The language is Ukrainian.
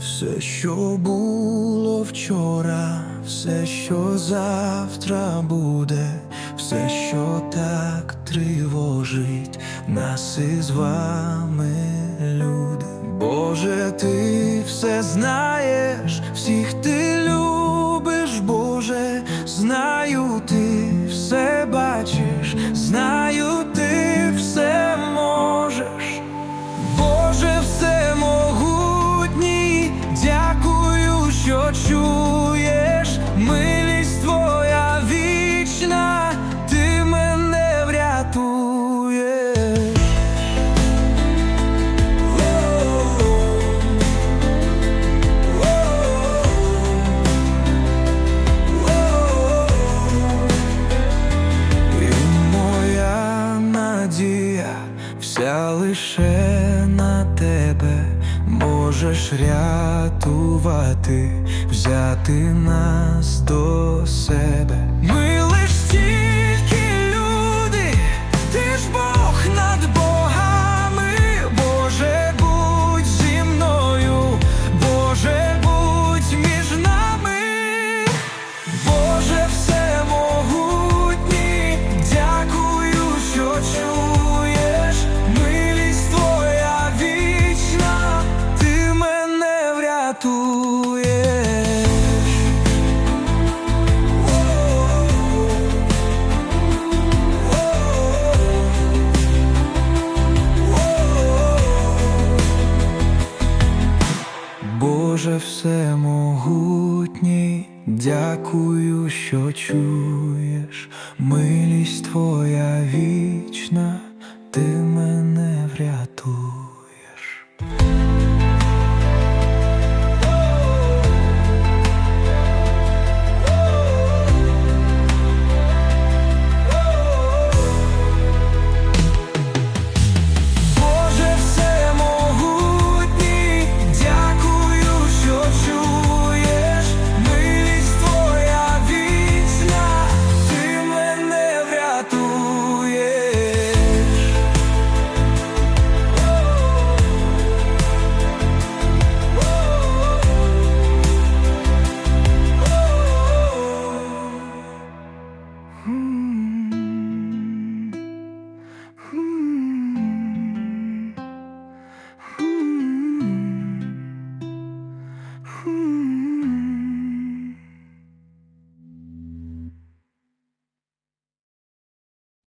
Все, що було вчора, все, що завтра буде, все, що так тривожить нас із вами, люди. Боже, ти все знаєш, всіх лише на тебе можеш рятувати, взяти нас до себе. Ми лиш тільки всемогутній, дякую, що чуєш, милість твоя ти